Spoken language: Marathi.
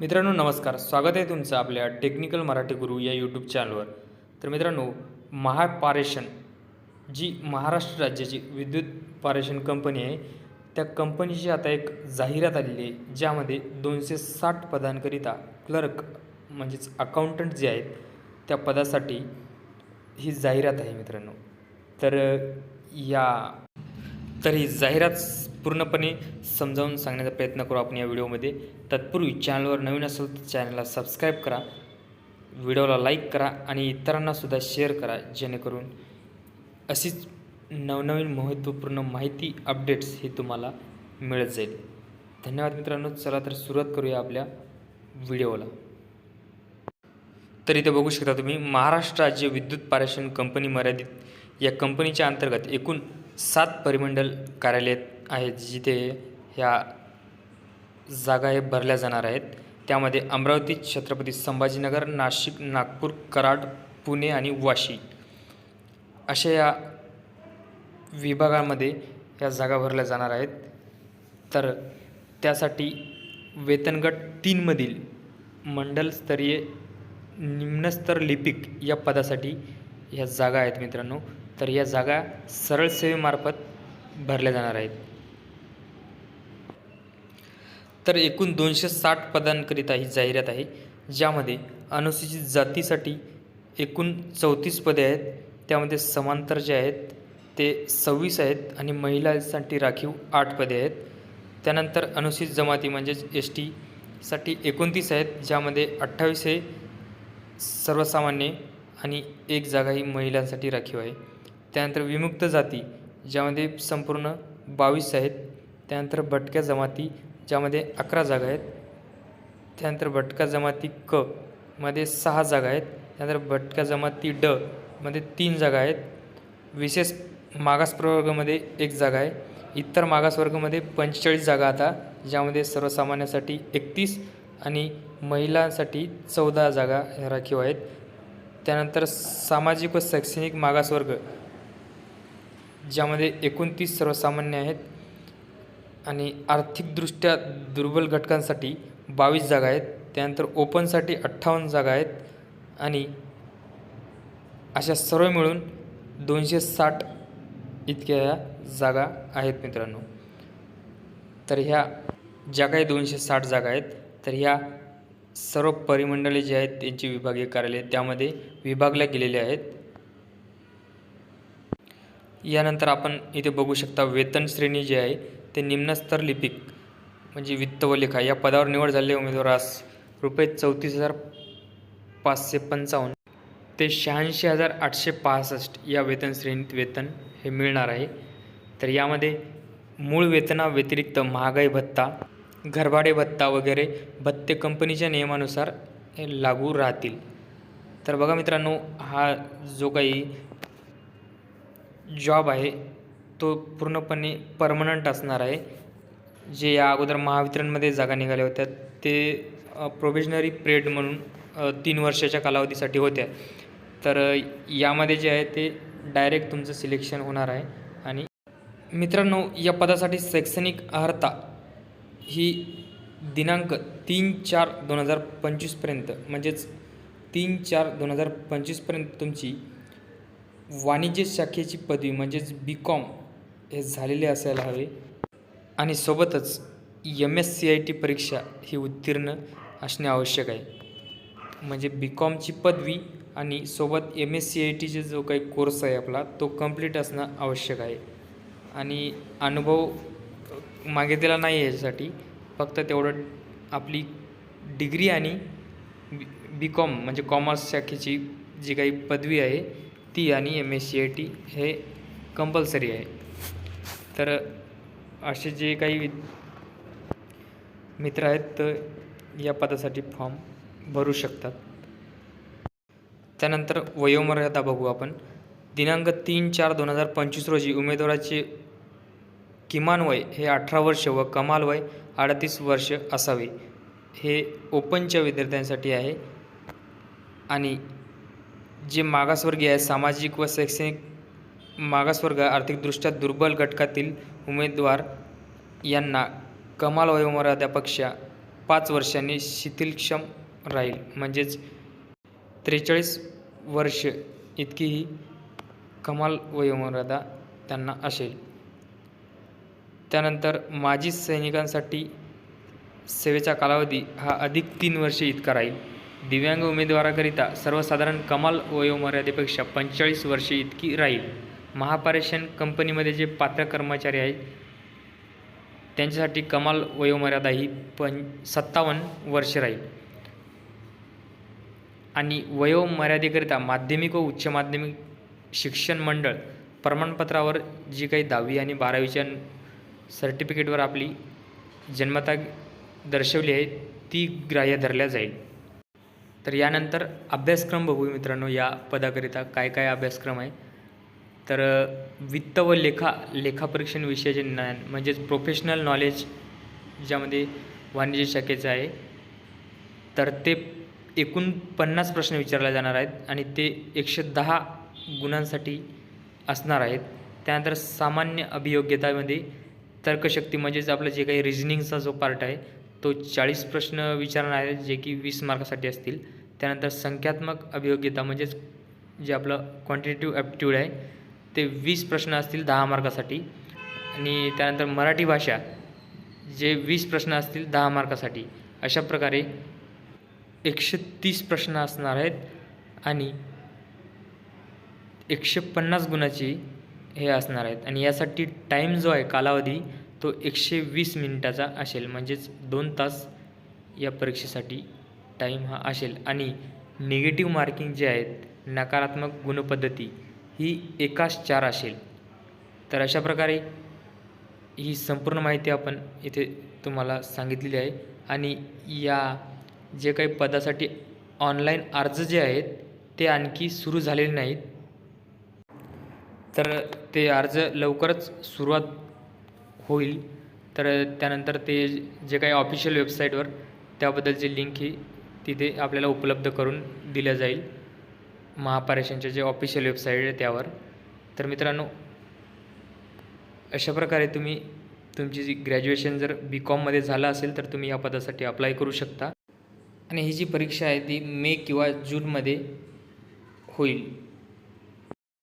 मित्रांनो नमस्कार. स्वागत आहे तुमचं आपल्या टेक्निकल मराठी गुरु या यूट्यूब चॅनलवर तर मित्रांनो महापारेषण जी महाराष्ट्र राज्याची विद्युत पारेषण कंपनी आहे त्या कंपनीची आता एक जाहिरात आलेली आहे ज्यामध्ये दोनशे साठ पदांकरिता क्लर्क म्हणजेच अकाउंटंट जे आहेत त्या पदासाठी ही जाहिरात आहे मित्रांनो. तर या तर ही जाहिरात पूर्णपणे समजावून सांगण्याचा प्रयत्न करू आपण या व्हिडिओमध्ये. तत्पूर्वी चॅनलवर नवीन असेल तर चॅनलला सबस्क्राईब करा व्हिडिओला लाईक करा आणि इतरांनासुद्धा शेअर करा जेणेकरून अशीच नवनवीन महत्त्वपूर्ण माहिती अपडेट्स हे तुम्हाला मिळत जाईल. धन्यवाद मित्रांनो चला तर सुरुवात करूया आपल्या व्हिडिओला. तर इथे बघू शकता तुम्ही महाराष्ट्र राज्य विद्युत पारेषण कंपनी मर्यादित या कंपनीच्या अंतर्गत एकूण सात परिमंडल कार्यालयात आहेत जिथे ह्या जागा हे भरल्या जाणार आहेत. त्यामध्ये अमरावती छत्रपती संभाजीनगर नाशिक नागपूर कराड पुणे आणि वाशी अशा या विभागामध्ये या जागा भरल्या जाणार आहेत. तर त्यासाठी वेतनगट तीनमधील मंडलस्तरीय निम्नस्तर लिपिक या पदासाठी ह्या जागा आहेत मित्रांनो. तर या जागा सरळ सेवेमार्फत भरल्या जाणार आहेत. तर एकूण दोनशे साठ पदांकरिता ही जाहिरात आहे ज्यामध्ये अनुसूचित जातीसाठी एकूण चौतीस पदे आहेत. त्यामध्ये समांतर जे आहेत ते सव्वीस आहेत आणि महिलांसाठी राखीव आठ पदे आहेत. त्यानंतर अनुसूचित जमाती म्हणजेच एस टीसाठी एकोणतीस आहेत ज्यामध्ये अठ्ठावीस हे सर्वसामान्य आणि एक जागा ही महिलांसाठी राखीव आहे. त्यानंतर विमुक्त जाती ज्यामध्ये संपूर्ण बावीस आहेत. त्यानंतर भटक्या जमाती ज्यामध्ये अकरा जागा आहेत. त्यानंतर भटका जमाती क मध्ये सहा जागा आहेत. त्यानंतर भटका जमाती ड मध्ये तीन जागा आहेत. विशेष मागास प्रवर्गामध्ये एक जागा आहे. इतर मागासवर्गामध्ये पंचेचाळीस जागा आता ज्यामध्ये सर्वसामान्यासाठी एकतीस आणि महिलांसाठी चौदा जागा ह्या राखीव आहेत. त्यानंतर सामाजिक व शैक्षणिक मागासवर्ग ज्यामध्ये एकोणतीस सर्वसामान्य आहेत. आणि आर्थिकदृष्ट्या दुर्बल घटकांसाठी बावीस जागा आहेत. त्यानंतर ओपनसाठी अठ्ठावन्न जागा आहेत. आणि अशा सर्व मिळून दोनशे साठ इतक्या जागा आहेत मित्रांनो. तर ह्या ज्या काही दोनशे साठ जागा आहेत तर ह्या सर्व परिमंडळे जे आहेत त्यांची विभागीय कार्यालय त्यामध्ये विभागल्या गेलेल्या आहेत. यानंतर आपण इथे बघू शकता वेतन श्रेणी जी आहे ते निम्नस्तर लिपिक म्हणजे वित्त व लेखा या पदावर निवड झालेल्या उमेदवारास रुपये चौतीस हजार पाचशे पंचावन्न ते शहाऐंशी हजार आठशे पासष्ट या वेतन श्रेणीत वेतन हे मिळणार आहे. तर यामध्ये मूळ वेतनाव्यतिरिक्त महागाई भत्ता घरभाडे भत्ता वगैरे भत्ते कंपनीच्या नियमानुसार हे लागू राहतील. तर बघा मित्रांनो हा जो काही जॉब आहे तो पूर्णपणे परमनंट असणार आहे. जे या अगोदर महावितरणमध्ये जागा निघाल्या होत्या ते प्रोव्हिजनरी पिरियड म्हणून तीन वर्षाच्या कालावधीसाठी होत्या. तर यामध्ये जे आहे ते डायरेक्ट तुमचं सिलेक्शन होणार आहे. आणि मित्रांनो या पदासाठी शैक्षणिक अर्हता ही दिनांक तीन चार दोन हजार पंचवीसपर्यंत म्हणजेच तीन चार दोन हजार पंचवीसपर्यंत तुमची वाणिज्य शाखेची पदवी म्हणजेच बी कॉम हे झालेले असायला हवे. आणि सोबतच M S C I T परीक्षा ही उत्तीर्ण असणे आवश्यक आहे. म्हणजे बी कॉमची पदवी आणि सोबत एम एस सी आय टीचा जो काही कोर्स आहे आपला तो कंप्लीट असणं आवश्यक आहे. आणि अनुभव मागे दिला नाही याच्यासाठी फक्त तेवढं आपली डिग्री आणि बी बी कॉम म्हणजे कॉमर्स शाखेची जी काही पदवी आहे ती आणि M S C I T हे कंपल्सरी आहे. तर असे जे काही वि मित्र आहेत तर या पदासाठी फॉर्म भरू शकतात. त्यानंतर वयोमर्यादा बघू आपण. दिनांक तीन चार दोन हजार पंचवीस रोजी उमेदवाराचे किमान वय हे अठरा वर्ष व कमाल वय अडतीस वर्ष असावे. हे ओपनच्या विद्यार्थ्यांसाठी आहे. आणि जे मागासवर्गीय आहे सामाजिक व शैक्षणिक मागासवर्ग आर्थिकदृष्ट्या दुर्बल घटकातील उमेदवार यांना कमाल वयोमर्यादापेक्षा पाच वर्षांनी शिथिलक्षम राहील. म्हणजेच त्रेचाळीस वर्ष इतकी ही कमाल वयोमर्यादा त्यांना असेल. त्यानंतर माजी सैनिकांसाठी सेवेचा कालावधी हा अधिक तीन वर्षे इतका राहील. दिव्यांग उमेदवाराकरिता सर्वसाधारण कमाल वयोमर्यादेपेक्षा पंचेचाळीस वर्षे इतकी राहील. महापारेषण कंपनीमध्ये जे पात्र कर्मचारी आहेत त्यांच्यासाठी कमाल वयोमर्यादा ही पण सत्तावन्न वर्षे राहील. आणि वयोमर्यादेकरिता माध्यमिक व उच्च माध्यमिक शिक्षण मंडळ प्रमाणपत्रावर जी काही दहावी आणि बारावीच्या सर्टिफिकेटवर आपली जन्मता दर्शवली आहे ती ग्राह्य धरल्या जाईल. तर यानंतर अभ्यासक्रम बघू मित्रांनो या पदाकरिता काय काय अभ्यासक्रम आहे. तर वित्त व लेखा लेखापरीक्षण विषयाचे ज्ञान म्हणजेच प्रोफेशनल नॉलेज ज्यामध्ये वाणिज्य शाखेचं आहे तर ते एकूण पन्नास प्रश्न विचारले जाणार आहेत आणि ते एकशे दहा गुणांसाठी असणार आहेत. त्यानंतर सामान्य अभियोग्यतामध्ये तर्कशक्ती म्हणजेच आपलं जे काही रिझनिंगचा जो पार्ट आहे तो चाळीस प्रश्न विचारणार आहेत जे की वीस मार्कासाठी असतील. त्यानंतर संख्यात्मक अभियोग्यता म्हणजेच जे आपलं क्वांटिटेटिव्ह ॲप्टिट्यूड आहे ते वीस प्रश्न असतील दहा मार्कासाठी. आणि त्यानंतर मराठी भाषा जे वीस प्रश्न असतील दहा मार्कासाठी. अशा प्रकारे एकशे तीस प्रश्न असणार आहेत आणि एकशे पन्नास गुणाची हे असणार आहेत. आणि यासाठी टाईम जो आहे कालावधी तो एकशे वीस मिनिटाचा असेल. म्हणजेच दोन तास या परीक्षेसाठी टाईम हा असेल. आणि निगेटिव्ह मार्किंग जे आहेत नकारात्मक गुणपद्धती ही एकास चार असेल. तर अशा प्रकारे ही संपूर्ण माहिती आपण इथे तुम्हाला सांगितलेली आहे. आणि या जे काही पदासाठी ऑनलाईन अर्ज जे आहेत ते आणखी सुरू झालेले नाहीत. तर ते अर्ज लवकरच सुरुवात होईल. तर त्यानंतर ते जे काही ऑफिशियल वेबसाईटवर त्याबद्दलची लिंक ही तिथे आपल्याला उपलब्ध करून दिल्या जाईल. महापारेषणचे जे ऑफिशियल वेबसाईट आहे त्यावर. तर मित्रांनो अशा प्रकारे तुम्ही तुमची जी ग्रॅज्युएशन जर बी कॉममध्ये झालं असेल तर तुम्ही या पदासाठी अप्लाय करू शकता. आणि ही जी परीक्षा आहे ती मे किंवा जूनमध्ये होईल.